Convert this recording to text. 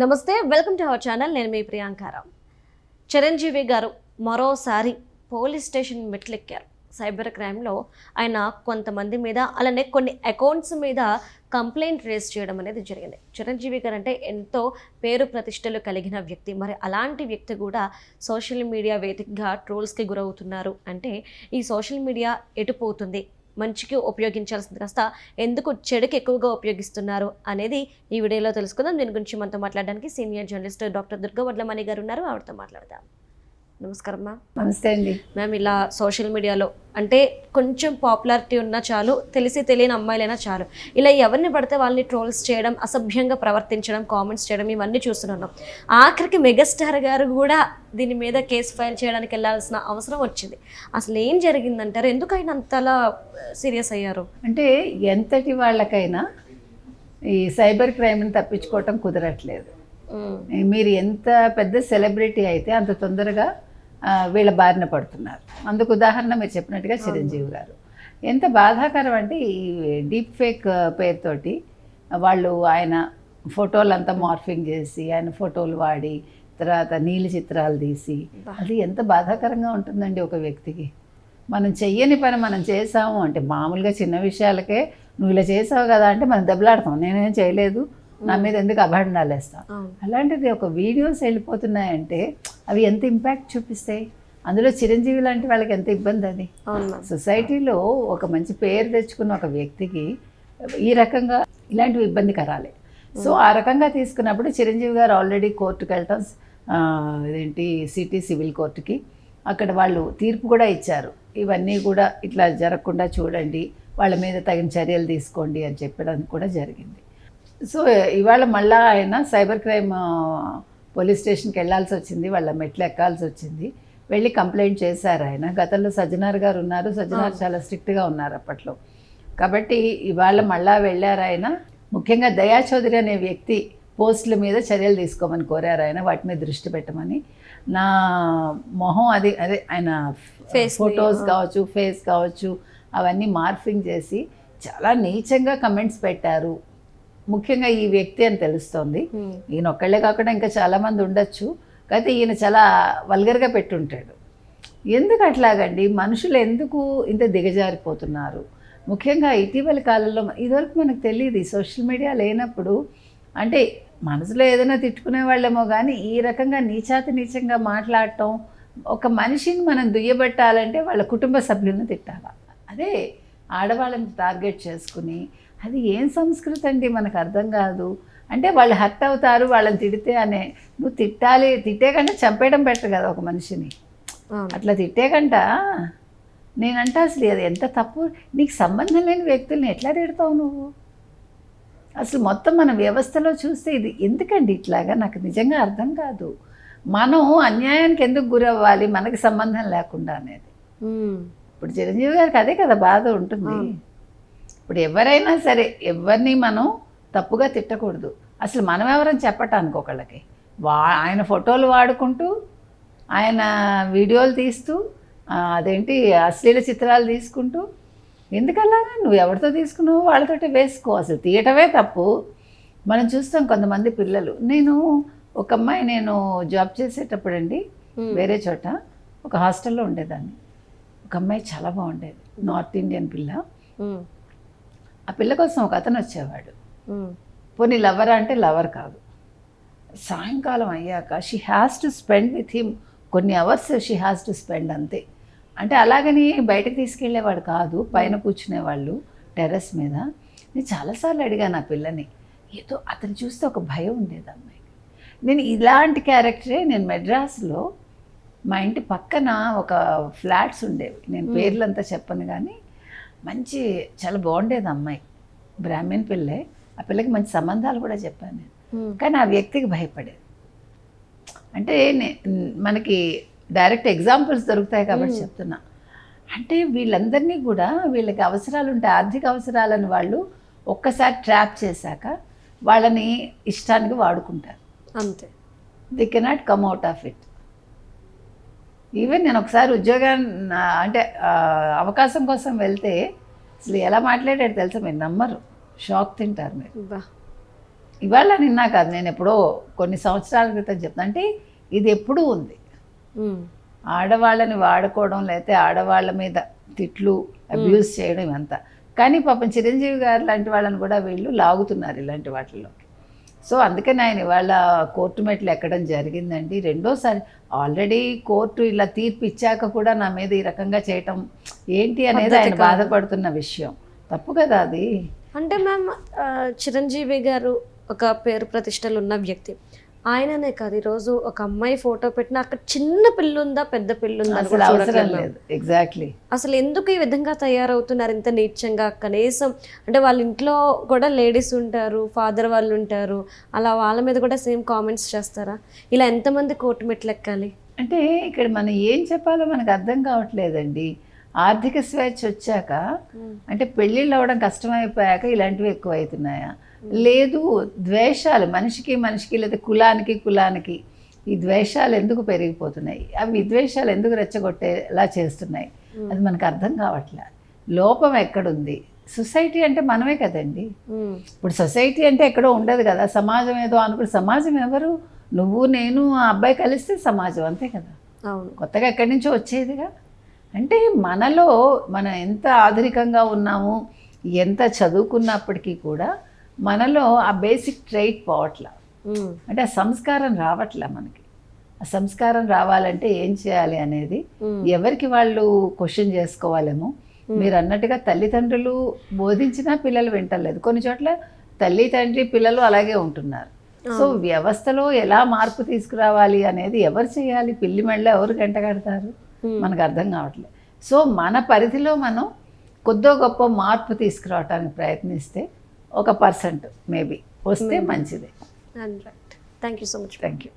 నమస్తే welcome to our channel. నేను మీ ప్రియాంకారావు చిరంజీవి గారు మరోసారి పోలీస్ స్టేషన్ మెట్లెక్కారు. సైబర్ క్రైమ్లో ఆయన కొంతమంది మీద అలానే కొన్ని అకౌంట్స్ మీద కంప్లైంట్ రేస్ చేయడం అనేది జరిగింది. చిరంజీవి గారు అంటే ఎంతో పేరు ప్రతిష్టలు కలిగిన వ్యక్తి. మరి అలాంటి వ్యక్తి కూడా సోషల్ మీడియా వేదికగా ట్రోల్స్కి గురవుతున్నారు అంటే ఈ సోషల్ మీడియా ఎటుపోతుంది మంచికి ఉపయోగించాల్సింది. కాస్త ఎందుకు చెడుకి ఎక్కువగా ఉపయోగిస్తున్నారు అనేది ఈ వీడియోలో తెలుసుకుందాం. దీని గురించి మనతో మాట్లాడడానికి సీనియర్ జర్నలిస్ట్ డాక్టర్ దుర్గవడ్లమణి గారు ఉన్నారు. ఆవిడతో మాట్లాడదాం. నమస్కారం మ్యామ్. నమస్తే అండి. మ్యామ్ ఇలా సోషల్ మీడియాలో అంటే కొంచెం పాపులారిటీ ఉన్నా చాలు తెలిసి తెలియని అమ్మాయిలైనా చాలు. ఇలా ఎవరిని పడితే వాళ్ళని ట్రోల్స్ చేయడం అసభ్యంగా ప్రవర్తించడం కామెంట్స్ చేయడం ఇవన్నీ చూస్తున్నాం ఆఖరికి మెగాస్టార్ గారు కూడా దీని మీద కేసు ఫైల్ చేయడానికి వెళ్ళాల్సిన అవసరం వచ్చింది. అసలు ఏం జరిగిందంటారు? ఎందుకు ఆయన అంతలా సీరియస్ అయ్యారు? అంటే ఎంతటి వాళ్ళకైనా ఈ సైబర్ క్రైమ్ని తప్పించుకోవటం కుదరట్లేదు. మీరు ఎంత పెద్ద సెలబ్రిటీ అయితే అంత తొందరగా వీళ్ళ బారిన పడుతున్నారు. అందుకు ఉదాహరణ మీరు చెప్పినట్టుగా చిరంజీవి గారు. ఎంత బాధాకరం అంటే ఈ డీప్ ఫేక్ పేరుతోటి వాళ్ళు ఆయన ఫోటోలు అంతా మార్ఫింగ్ చేసి ఆయన ఫోటోలు వాడి తర్వాత నీలి చిత్రాలు తీసి అది ఎంత బాధాకరంగా ఉంటుందండి ఒక వ్యక్తికి. మనం చెయ్యని పని మనం చేసాము అంటే మామూలుగా చిన్న విషయాలకే నువ్వు ఇలా చేసావు కదా అంటే మనం దెబ్బలాడతాం. నేనేం చేయలేదు. నా మీద ఎందుకు అభాండాలు వేస్తాం అలాంటిది ఒక వీడియోస్ వెళ్ళిపోతున్నాయంటే అవి ఎంత ఇంపాక్ట్ చూపిస్తాయి? అందులో చిరంజీవి లాంటి వాళ్ళకి ఎంత ఇబ్బంది అది? సొసైటీలో ఒక మంచి పేరు తెచ్చుకున్న ఒక వ్యక్తికి ఈ రకంగా ఇలాంటివి ఇబ్బందికరాలే. సో ఆ రకంగా తీసుకున్నప్పుడు చిరంజీవి గారు ఆల్రెడీ కోర్టుకు వెళ్ళటం ఆ, ఇదేంటి సిటీ సివిల్ కోర్టుకి. అక్కడ వాళ్ళు తీర్పు కూడా ఇచ్చారు. ఇవన్నీ కూడా ఇట్లా జరగకుండా చూడండి వాళ్ళ మీద తగిన చర్యలు తీసుకోండి అని చెప్పడం కూడా జరిగింది. సో ఇవాళ మళ్ళా ఆయన సైబర్ క్రైమ్ పోలీస్ స్టేషన్కి వెళ్ళాల్సి వచ్చింది వాళ్ళ మెట్లు ఎక్కాల్సి వచ్చింది. వెళ్ళి కంప్లైంట్ చేశారు ఆయన. గతంలో సజ్జనార్ గారు ఉన్నారు. సజ్జనార్ చాలా స్ట్రిక్ట్గా ఉన్నారు అప్పట్లో. కాబట్టి ఇవాళ మళ్ళా వెళ్ళారు ఆయన. ముఖ్యంగా దయా చౌదరి అనే వ్యక్తి పోస్టుల మీద చర్యలు తీసుకోమని కోరారు ఆయన. వాటి మీద దృష్టి పెట్టమని. నా మొహం అది అదే ఆయన ఫొటోస్. కావచ్చు ఫేస్ కావచ్చు అవన్నీ మార్ఫింగ్ చేసి చాలా నీచంగా కమెంట్స్ పెట్టారు. ముఖ్యంగా ఈ వ్యక్తి అని తెలుస్తోంది. ఉమ్, ఈయన ఒక్కళ్ళే కాకుండా ఇంకా చాలామంది ఉండొచ్చు. కాకపోతే ఈయన చాలా వల్గర్గా పెట్టుంటాడు. ఎందుకు అట్లాగండి? మనుషులు ఎందుకు ఇంత దిగజారిపోతున్నారు? ముఖ్యంగా ఇటీవల కాలంలో ఇదివరకు మనకు తెలియదు. సోషల్ మీడియా లేనప్పుడు అంటే మనసులో ఏదైనా తిట్టుకునే వాళ్ళేమో కానీ ఈ రకంగా నీచాతి నీచంగా మాట్లాడటం ఒక మనిషిని మనం దుయ్యబట్టాలంటే వాళ్ళ కుటుంబ సభ్యులను తిట్టాల? అదే ఆడవాళ్ళని టార్గెట్ చేసుకుని అది ఏం సంస్కృతి అండి? మనకు అర్థం కాదు. అంటే వాళ్ళు హర్ట్ అవుతారు వాళ్ళని తిడితే అనే. నువ్వు తిట్టాలి తిట్టే కంటే చంపేయడం బెటర్ కదా ఒక మనిషిని. అట్లా తిట్టే కంట నేనంటే అసలు అది ఎంత తప్పు? నీకు సంబంధం లేని వ్యక్తుల్ని ఎట్లా తిడతావు నువ్వు? అసలు మొత్తం మన వ్యవస్థలో చూస్తే ఇది ఎందుకండి ఇట్లాగా? నాకు నిజంగా అర్థం కాదు. మనం అన్యాయానికి ఎందుకు గురవ్వాలి? మనకి సంబంధం లేకుండా అనేది. ఇప్పుడు చిరంజీవి గారికి అదే కదా బాధ ఉంటుంది. ఇప్పుడు ఎవరైనా సరే ఎవరిని మనం తప్పుగా తిట్టకూడదు. అసలు మనం ఎవరని చెప్పటానికి ఒకళ్ళకి. వా ఆయన ఫోటోలు వాడుకుంటూ ఆయన వీడియోలు తీస్తూ అదేంటి అశ్లీల చిత్రాలు తీసుకుంటూ ఎందుకలాగా నువ్వు ఎవరితో తీసుకున్నావు వాళ్ళతోటి వేసుకో. అసలు తీయటమే తప్పు. మనం చూస్తాం కొంతమంది పిల్లలు. నేను ఒక అమ్మాయి నేను జాబ్ చేసేటప్పుడు అండి వేరే చోట ఒక హాస్టల్లో ఉండేదాన్ని. ఒక అమ్మాయి చాలా బాగుండేది. నార్త్ ఇండియన్ పిల్ల. ఆ పిల్ల కోసం ఒక అతను వచ్చేవాడు. పోనీ లవరా అంటే లవర్ కాదు. సాయంకాలం అయ్యాక she has to spend with him కొన్ని hours she has to spend అంతే. అంటే అలాగని బయటకు తీసుకెళ్ళేవాడు కాదు పైన కూర్చునేవాళ్ళు టెర్రస్ మీద. నేను చాలాసార్లు అడిగాను ఆ పిల్లని ఏదో అతను చూస్తే ఒక భయం ఉండేది అమ్మాయికి. నేను ఇలాంటి క్యారెక్టరే నేను మెడ్రాస్లో మా ఇంటి పక్కన ఒక ఫ్లాట్స్ ఉండేవి. నేను పేర్లంతా చెప్పను కానీ మంచి చాలా బాగుండేది అమ్మాయి. బ్రాహ్మణ్ పిల్లే. ఆ పిల్లకి మంచి సంబంధాలు కూడా చెప్పాను నేను. కానీ ఆ వ్యక్తికి భయపడేది. అంటే మనకి డైరెక్ట్ ఎగ్జాంపుల్స్ దొరుకుతాయి కాబట్టి చెప్తున్నా. అంటే వీళ్ళందరినీ కూడా వీళ్ళకి అవసరాలు ఉంటాయి ఆర్థిక అవసరాలను వాళ్ళు ఒక్కసారి ట్రాప్ చేశాక వాళ్ళని ఇష్టానికి వాడుకుంటారు. అంతే. They cannot come out of it even నేను ఒకసారి ఉద్యోగం అంటే అవకాశం కోసం వెళ్తే అసలు ఎలా మాట్లాడాడు తెలుసా? మీరు నమ్మరు. షాక్ తింటారు మీరు. ఇవాళ నిన్నా కాదు నేను ఎప్పుడో కొన్ని సంవత్సరాల క్రితం చెప్తాను అంటే ఇది ఎప్పుడూ ఉంది. ఆడవాళ్ళని వాడుకోవడం లేకపోతే ఆడవాళ్ళ మీద తిట్లు అబ్యూస్ చేయడం ఇవంతా. కానీ పాపం చిరంజీవి గారు లాంటి వాళ్ళని కూడా వీళ్ళు లాగుతున్నారు ఇలాంటి వాటిల్లోకి సో అందుకని ఆయన ఇవాళ కోర్టు మెట్లు ఎక్కడం జరిగిందండి. రెండోసారి ఆల్రెడీ కోర్టు ఇలా తీర్పు ఇచ్చాక కూడా నా మీద ఈ రకంగా చేయటం ఏంటి అనేది ఆయన. బాధపడుతున్న విషయం. తప్పు కదా అది? అంటే మ్యామ్ చిరంజీవి గారు ఒక పేరు ప్రతిష్టలు ఉన్న వ్యక్తి. ఆయననే కాదు ఈరోజు ఒక అమ్మాయి ఫోటో పెట్టిన అక్కడ చిన్న పిల్లు ఉందా పెద్ద పిల్లు ఉందా అని అసలు కూడా అవసరం లేదు. ఎగ్జాక్ట్లీ అసలు ఎందుకు ఈ విధంగా తయారవుతున్నారు ఇంత నీచంగా? కనీసం అంటే వాళ్ళ ఇంట్లో కూడా లేడీస్ ఉంటారు ఫాదర్ వాళ్ళు ఉంటారు అలా వాళ్ళ మీద కూడా సేమ్ కామెంట్స్ చేస్తారా? ఇలా ఎంతమంది కోర్టు మెట్లు ఎక్కాలి అంటే ఇక్కడ మనం ఏం చెప్పాలో మనకు అర్థం కావట్లేదండి. ఆర్థిక స్వేచ్ఛ వచ్చాక అంటే పెళ్ళిళ్ళు అవ్వడం కష్టమైపోయాక ఇలాంటివి ఎక్కువ అవుతున్నాయా లేదు ద్వేషాలు మనిషికి మనిషికి లేదా కులానికి కులానికి ఈ ద్వేషాలు ఎందుకు పెరిగిపోతున్నాయి? అవి విద్వేషాలు ఎందుకు రెచ్చగొట్టేలా చేస్తున్నాయి? అది మనకు అర్థం కావట్లే. లోపం ఎక్కడుంది? సొసైటీ అంటే మనమే కదండి. ఇప్పుడు సొసైటీ అంటే ఎక్కడో ఉండదు కదా. సమాజం ఏదో అనుకుని సమాజం ఎవరు? నువ్వు నేను ఆ అబ్బాయి కలిస్తే సమాజం అంతే కదా. కొత్తగా ఎక్కడి నుంచో వచ్చేదిగా. అంటే మనలో మనం ఎంత ఆధునికంగా ఉన్నాము ఎంత చదువుకున్నప్పటికీ కూడా మనలో ఆ బేసిక్ ట్రైట్ పోవట్ల. అంటే ఆ సంస్కారం రావట్లే మనకి. ఆ సంస్కారం రావాలంటే ఏం చేయాలి అనేది ఎవరికి వాళ్ళు క్వశ్చన్ చేసుకోవాలేమో. మీరు అన్నట్టుగా తల్లిదండ్రులు బోధించినా పిల్లలు వింటలేదు. కొన్ని చోట్ల తల్లి తండ్రి పిల్లలు అలాగే ఉంటున్నారు. సో వ్యవస్థలో ఎలా మార్పు తీసుకురావాలి అనేది ఎవరు చేయాలి? పిల్లి మెళ్ళ ఎవరు గంట కడతారు. మనకు అర్థం కావట్లేదు సో మన పరిధిలో మనం కొద్దో గొప్ప మార్పు తీసుకురావడానికి ప్రయత్నిస్తే ఒక పర్సెంట్ మేబీ. వస్తే మంచిదే. Thank you so much thank you